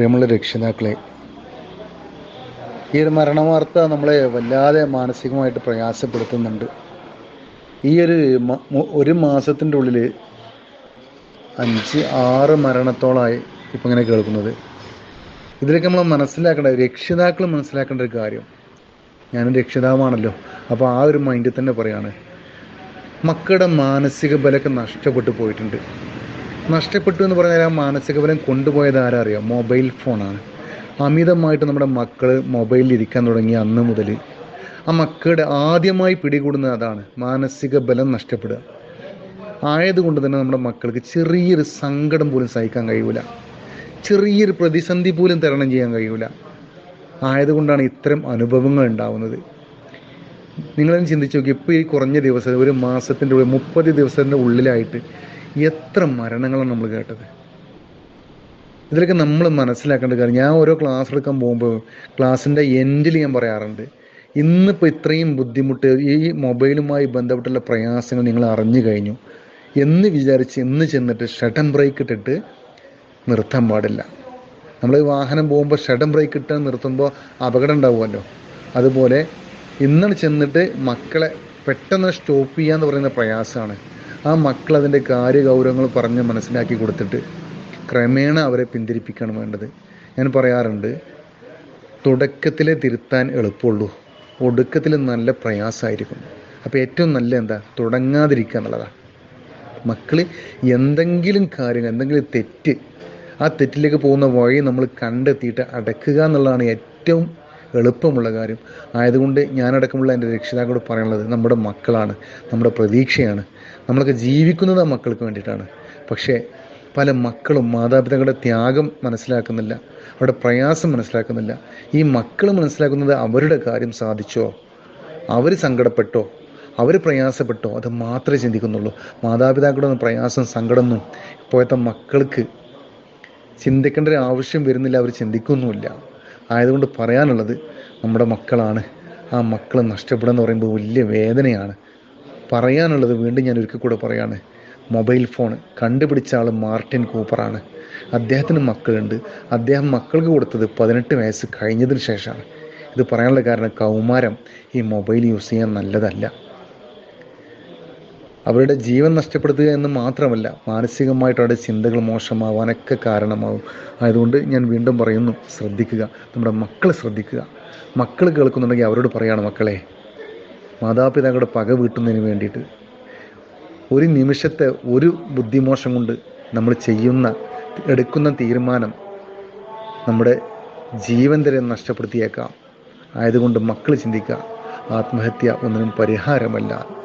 പ്രിയമുള്ള രക്ഷിതാക്കളെ ഈ ഒരു മരണവാർത്ത നമ്മളെ വല്ലാതെ മാനസികമായിട്ട് പ്രയാസപ്പെടുത്തുന്നുണ്ട്. ഈ ഒരു ഒരു മാസത്തിന്റെ ഉള്ളിൽ അഞ്ച് ആറ് മരണത്തോളമായി ഇപ്പം ഇങ്ങനെ കേൾക്കുന്നത്. ഇതിലൊക്കെ നമ്മൾ മനസ്സിലാക്കേണ്ട രക്ഷിതാക്കൾ മനസ്സിലാക്കേണ്ട ഒരു കാര്യം ഞാനും രക്ഷിതാവാണല്ലോ അപ്പോൾ ആ ഒരു മൈൻഡിൽ തന്നെ പറയാണ് മക്കളുടെ മാനസിക ബലമൊക്കെ നഷ്ടപ്പെട്ടു പോയിട്ടുണ്ട്. നഷ്ടപ്പെട്ടു എന്ന് പറഞ്ഞാൽ ആ മാനസിക ബലം കൊണ്ടുപോയത് ആരാ അറിയാം മൊബൈൽ ഫോണാണ്. അമിതമായിട്ട് നമ്മുടെ മക്കൾ മൊബൈലിൽ ഇരിക്കാൻ തുടങ്ങി അന്ന് മുതൽ. ആ മക്കളുടെ ആദ്യമായി പിടികൂടുന്നത് അതാണ്. മാനസിക ബലം നഷ്ടപ്പെടുക. ആയതുകൊണ്ട് തന്നെ നമ്മുടെ മക്കൾക്ക് ചെറിയൊരു സങ്കടം പോലും സഹിക്കാൻ കഴിയൂല. ചെറിയൊരു പ്രതിസന്ധി പോലും തരണം ചെയ്യാൻ കഴിയൂല. ആയതുകൊണ്ടാണ് ഇത്തരം അനുഭവങ്ങൾ ഉണ്ടാവുന്നത്. നിങ്ങളൊന്ന് ചിന്തിച്ചു നോക്കി ഇപ്പോൾ ഈ കുറഞ്ഞ ദിവസം ഒരു മാസത്തിന്റെ ഉള്ളിൽ മുപ്പത് ദിവസത്തിന്റെ ഉള്ളിലായിട്ട് എത്ര മരണങ്ങളാണ് നമ്മൾ കേട്ടത്? ഇതിലൊക്കെ നമ്മൾ മനസ്സിലാക്കേണ്ട കാര്യം ഞാൻ ഓരോ ക്ലാസ് എടുക്കാൻ പോകുമ്പോൾ ക്ലാസ്സിന്റെ എൻഡിൽ ഞാൻ പറയാറുണ്ട് ഇന്നിപ്പോൾ ഇത്രയും ബുദ്ധിമുട്ട് ഈ മൊബൈലുമായി ബന്ധപ്പെട്ടുള്ള പ്രയാസങ്ങൾ നിങ്ങൾ അറിഞ്ഞു കഴിഞ്ഞു. എന്ന് വിചാരിച്ച് ഇന്ന് ചെന്നിട്ട് ഷട്ടൺ ബ്രേക്ക് ഇട്ടിട്ട് നിർത്താൻ പാടില്ല. നമ്മൾ വാഹനം പോകുമ്പോൾ ഷട്ടൺ ബ്രേക്ക് ഇട്ട് നിർത്തുമ്പോൾ അപകടം ഉണ്ടാവുമല്ലോ. അതുപോലെ ഇന്നലെ ചെന്നിട്ട് മക്കളെ പെട്ടെന്ന് സ്റ്റോപ്പ് ചെയ്യാന്ന് പറയുന്ന പ്രയാസമാണ്. ആ മക്കൾ അതിന്റെ കാര്യഗൗരവങ്ങൾ പറഞ്ഞ് മനസ്സിലാക്കി കൊടുത്തിട്ട് ക്രമേണ അവരെ പിന്തിരിപ്പിക്കുകയാണ് വേണ്ടത്. ഞാൻ പറയാറുണ്ട് തുടക്കത്തിലെ തിരുത്താൻ എളുപ്പമുള്ളൂ. ഒടുക്കത്തിൽ നല്ല പ്രയാസമായിരിക്കും. അപ്പോൾ ഏറ്റവും നല്ല എന്താ? തുടങ്ങാതിരിക്കുക എന്നുള്ളതാണ്. മക്കൾ എന്തെങ്കിലും കാര്യങ്ങൾ എന്തെങ്കിലും തെറ്റ് ആ തെറ്റിലേക്ക് പോകുന്ന വഴി നമ്മൾ കണ്ടെത്തിയിട്ട് അടക്കുക എന്നുള്ളതാണ് ഏറ്റവും എളുപ്പമുള്ള കാര്യം. ആയതുകൊണ്ട് ഞാനടക്കമുള്ള എന്റെ രക്ഷിതാക്കളോട് പറയാനുള്ളത് നമ്മുടെ മക്കളാണ് നമ്മുടെ പ്രതീക്ഷയാണ്. നമ്മളൊക്കെ ജീവിക്കുന്നത് ആ മക്കൾക്ക് വേണ്ടിയിട്ടാണ്. പക്ഷേ പല മക്കളും മാതാപിതാക്കളുടെ ത്യാഗം മനസ്സിലാക്കുന്നില്ല അവരുടെ പ്രയാസം മനസ്സിലാക്കുന്നില്ല. ഈ മക്കൾ മനസ്സിലാക്കുന്നത് അവരുടെ കാര്യം സാധിച്ചോ? അവർ സങ്കടപ്പെട്ടോ? അവർ പ്രയാസപ്പെട്ടോ? അത് മാത്രമേ ചിന്തിക്കുന്നുള്ളൂ. മാതാപിതാക്കളുടെ പ്രയാസം സങ്കടമൊന്നും ഇപ്പോഴത്തെ മക്കൾക്ക് ചിന്തിക്കേണ്ട ഒരു ആവശ്യം വരുന്നില്ല അവർ ചിന്തിക്കുന്നുമില്ല. ആയതുകൊണ്ട് പറയാനുള്ളത് നമ്മുടെ മക്കളാണ്. ആ മക്കൾ നഷ്ടപ്പെടുക എന്ന് പറയുമ്പോൾ വലിയ വേദനയാണ്. പറയാനുള്ളത് വീണ്ടും ഞാൻ ഒരിക്കൽ കൂടെ പറയാണ്. മൊബൈൽ ഫോൺ കണ്ടുപിടിച്ച ആൾ മാർട്ടിൻ കൂപ്പറാണ്. അദ്ദേഹത്തിന് മക്കളുണ്ട്. അദ്ദേഹം മക്കൾക്ക് കൊടുത്തത് പതിനെട്ട് വയസ്സ് കഴിഞ്ഞതിന് ശേഷമാണ്. ഇത് പറയാനുള്ള കാരണം കൗമാരം ഈ മൊബൈൽ യൂസ് ചെയ്യാൻ നല്ലതല്ല. അവരുടെ ജീവൻ നഷ്ടപ്പെടുത്തുക എന്ന് മാത്രമല്ല മാനസികമായിട്ട് അവരുടെ ചിന്തകൾ മോശമാവാനൊക്കെ കാരണമാവും. ആയതുകൊണ്ട് ഞാൻ വീണ്ടും പറയുന്നു ശ്രദ്ധിക്കുക. നമ്മുടെ മക്കൾ ശ്രദ്ധിക്കുക. മക്കൾ കേൾക്കുന്നുണ്ടെങ്കിൽ അവരോട് പറയാണ് മക്കളെ മാതാപിതാക്കളുടെ പക വീട്ടുന്നതിന് വേണ്ടിയിട്ട് ഒരു നിമിഷത്തെ ഒരു ബുദ്ധിമോശം കൊണ്ട് നമ്മൾ ചെയ്യുന്ന എടുക്കുന്ന തീരുമാനം നമ്മുടെ ജീവൻ തരം നഷ്ടപ്പെടുത്തിയേക്കാം. ആയതുകൊണ്ട് മക്കൾ ചിന്തിക്കുക ആത്മഹത്യ ഒന്നിനും പരിഹാരമല്ല.